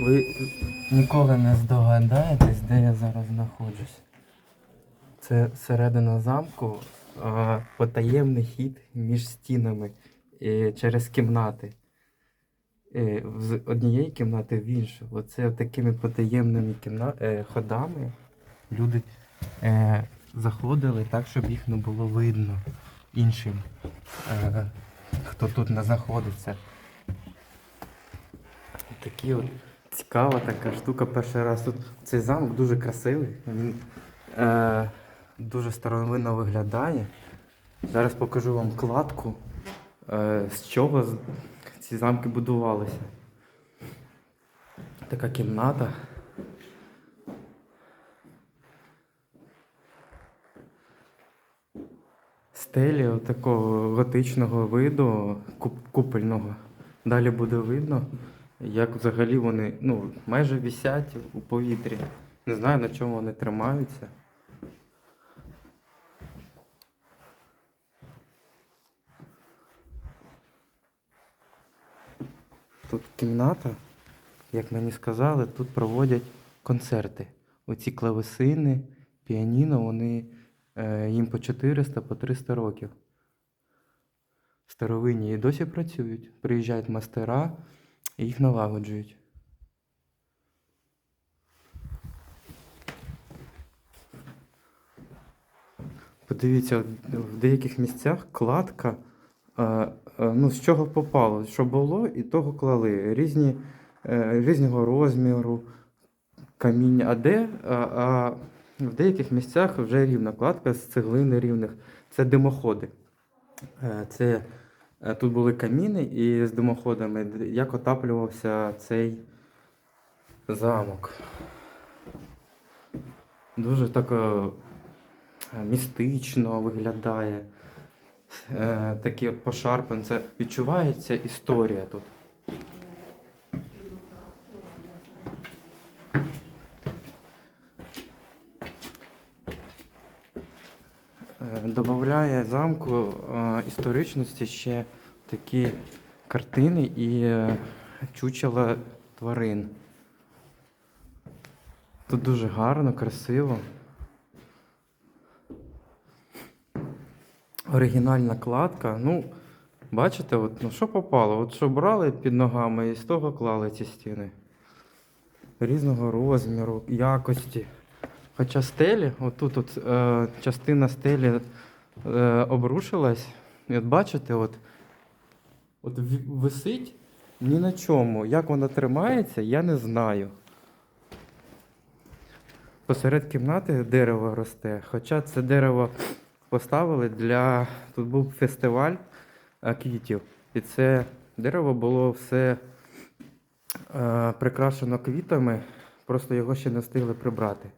Ви ніколи не здогадаєтесь, де я зараз знаходжусь. Це середина замку, а, потаємний хід між стінами і через кімнати. Е, З однієї кімнати в іншу. Оце такими потаємними кімна... е, ходами люди е, заходили так, щоб їх не було видно іншим, е, хто тут не знаходиться. Такі от цікава така штука. Перший раз тут цей замок дуже красивий. Він е, дуже старовинно виглядає. Зараз покажу вам кладку, е, з чого ці замки будувалися. Така кімната. Стелі такого готичного виду, куп- купольного. Далі буде видно, як взагалі вони ну, майже висять у повітрі. Не знаю на чому вони тримаються. Тут кімната, як мені сказали, тут проводять концерти. Оці клавесини, піаніно, вони їм по 400, по 300 років. Старовинні і досі працюють. Приїжджають мастера і їх налагоджують. Подивіться, в деяких місцях кладка, е, е, ну, з чого попало, що було, і того клали. Різні, е, різного розміру, каміння. А де? А, а в деяких місцях вже рівна кладка з цеглини рівних. Це димоходи. Е, Це е, тут були каміни і з димоходами, як отаплювався цей замок. Дуже так е, містично виглядає. Такі от пошарпані. Це відчувається історія тут. Добавляє замку е, історичності ще такі картини і е, чучела тварин. Тут дуже гарно, красиво. Оригінальна кладка. Ну, бачите, от, ну що попало? От що брали під ногами і з того клали ці стіни. Різного розміру, якості. Хоча стелі, отут от, е, частина стелі е, обрушилась. І от бачите, от, от висить ні на чому. Як вона тримається, я не знаю. Посеред кімнати дерево росте. Хоча це дерево поставили для. Тут був фестиваль е, квітів. І це дерево було все е, прикрашено квітами, просто його ще не встигли прибрати.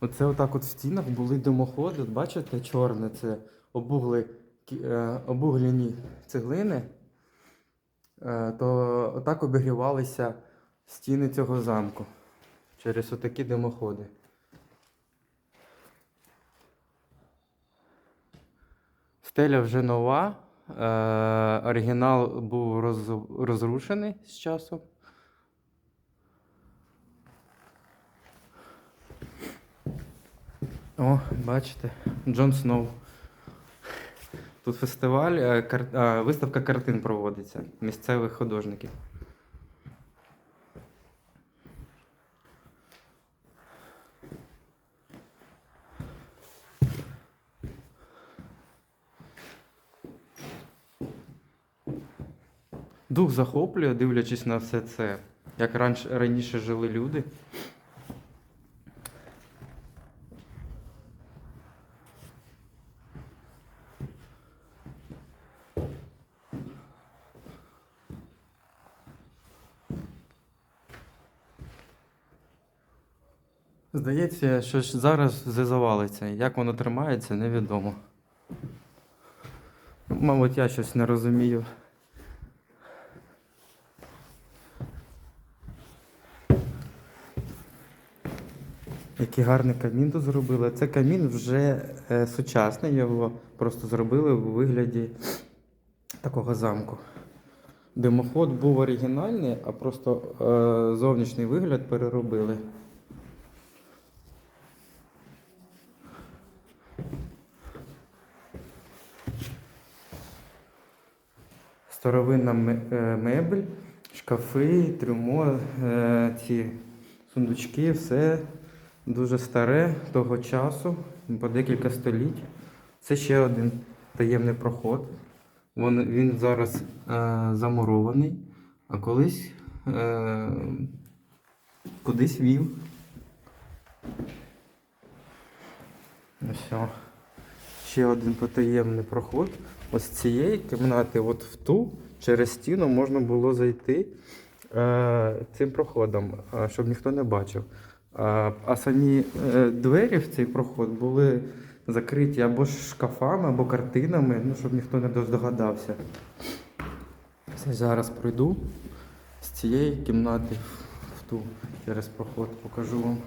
Оце отак от в стінах були димоходи, бачите, чорне, це обугли, е, обуглені цеглини, е, то отак обігрівалися стіни цього замку через отакі димоходи. Стеля вже нова. Е, оригінал був роз, розрушений з часом. О, бачите, Джон Сноу. Тут фестиваль, е, кар... а, виставка картин проводиться місцевих художників. Дух захоплює, дивлячись на все це, як раніше, раніше жили люди. Здається, що ж зараз все завалиться. Як воно тримається, невідомо. Мабуть, я щось не розумію. Який гарний камін тут зробили. Це камін вже е, сучасний, його просто зробили у вигляді такого замку. Димоход був оригінальний, а просто е, зовнішній вигляд переробили. Старовинна е, мебель, шкафи, трюмо, е, ці сундучки, все дуже старе того часу, по декілька століть. Це ще один таємний проход. Він, зараз е, замурований, а колись кудись вів. О. Ще один потаємний проход. Ось цієї кімнати, от в ту, через стіну можна було зайти е, цим проходом, е, щоб ніхто не бачив. А, а самі е, двері в цей проход були закриті або шкафами, або картинами, ну, щоб ніхто не здогадався. Зараз пройду з цієї кімнати в- ту через проход покажу вам.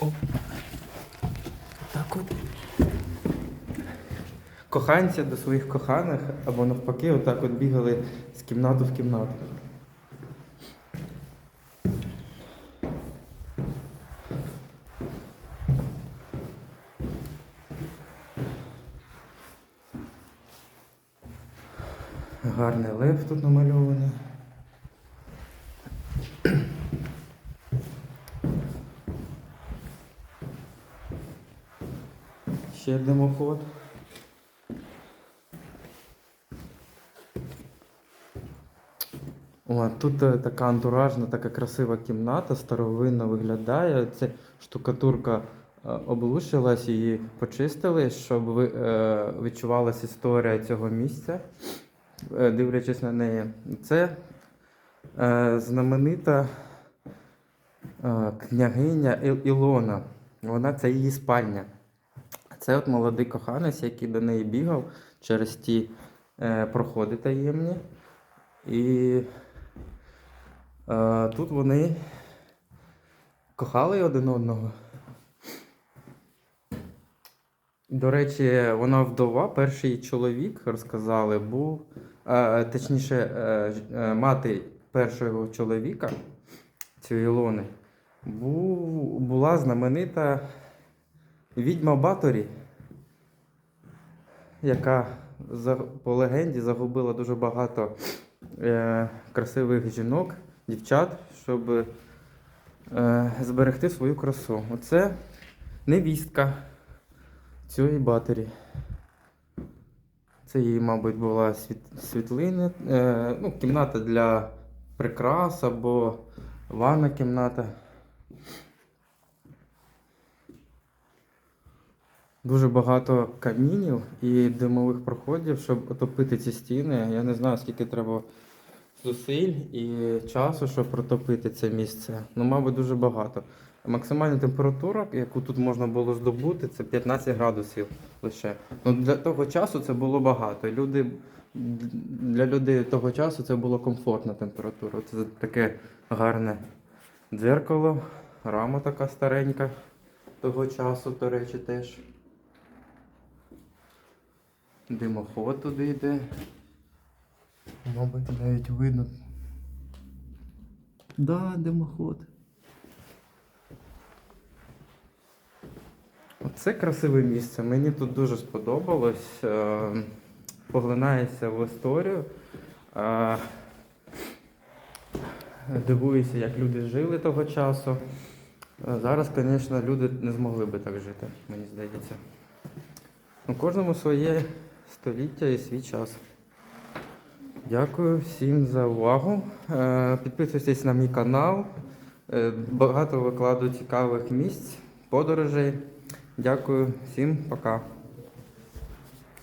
Оп. Так от. Коханці до своїх коханих або навпаки, отак от бігали з кімнати в кімнату. Гарний лев тут намальований. Ще димоход. О, тут е, така антуражна, така красива кімната, старовинно виглядає. Це штукатурка е, облущилась, її почистили, щоб ви, е, відчувалася історія цього місця, е, дивлячись на неї. Це е, знаменита е, княгиня Ілона. Вона це її спальня. Це от молодий коханець, який до неї бігав через ті е, проходи таємні. І тут вони кохали один одного. До речі, вона вдова, перший чоловік, розказали, був, е, точніше, е, е, мати першого чоловіка, цієї Ілони, був, була знаменита відьма Баторі, яка по легенді загубила дуже багато е, красивих жінок, дівчат, щоб е, зберегти свою красу. Оце невістка цієї батері. Це її, мабуть, була світ, світлина, е, ну, кімната для прикрас або ванна кімната. Дуже багато камінів і димових проходів, щоб отопити ці стіни. Я не знаю, скільки треба зусиль і часу, щоб протопити це місце. Ну, мабуть, дуже багато. Максимальна температура, яку тут можна було здобути, це 15 градусів лише. Ну, для того часу це було багато. Люди, для людей того часу це була комфортна температура. Це таке гарне дзеркало, рама така старенька того часу, до речі, теж. Димоход туди йде. Мабуть, навіть видно. Да, димоход. Оце красиве місце. Мені тут дуже сподобалось. Е, Поглинається в історію. Е, Дивуюся, як люди жили того часу. Е, Зараз, звісно, люди не змогли би так жити, мені здається. У кожному своє століття і свій час. Дякую всім за увагу. Е, Підписуйтесь на мій канал. Е, Багато викладу цікавих місць, подорожей. Дякую всім, пока.